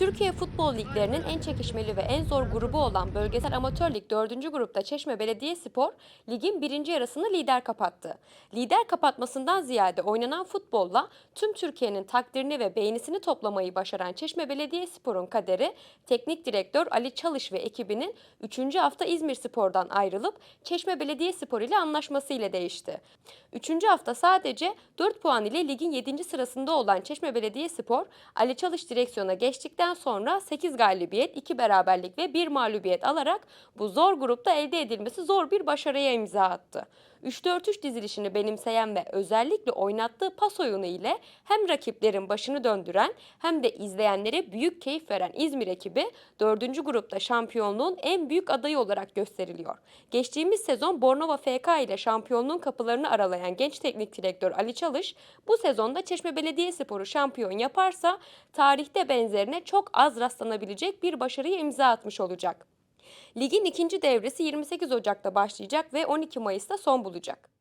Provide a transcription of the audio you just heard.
Türkiye Futbol Liglerinin en çekişmeli ve en zor grubu olan Bölgesel Amatör Lig 4. grupta Çeşme Belediyespor ligin birinci yarısını lider kapattı. Lider kapatmasından ziyade oynanan futbolla tüm Türkiye'nin takdirini ve beğenisini toplamayı başaran Çeşme Belediyespor'un kaderi teknik direktör Ali Çalış ve ekibinin 3. hafta İzmir Spor'dan ayrılıp Çeşme Belediyespor ile anlaşması ile değişti. 3. hafta sadece 4 puan ile ligin 7. sırasında olan Çeşme Belediyespor, Ali Çalış direksiyona geçtikten sonra 8 galibiyet, 2 beraberlik ve 1 mağlubiyet alarak bu zor grupta elde edilmesi zor bir başarıya imza attı. 3-4-3 dizilişini benimseyen ve özellikle oynattığı pas oyunu ile hem rakiplerin başını döndüren hem de izleyenlere büyük keyif veren İzmir ekibi 4. grupta şampiyonluğun en büyük adayı olarak gösteriliyor. Geçtiğimiz sezon Bornova FK ile şampiyonluğun kapılarını aralayan genç teknik direktör Ali Çalış bu sezonda Çeşme Belediyespor'u şampiyon yaparsa tarihte benzerine çok az rastlanabilecek bir başarıya imza atmış olacak. Ligin ikinci devresi 28 Ocak'ta başlayacak ve 12 Mayıs'ta son bulacak.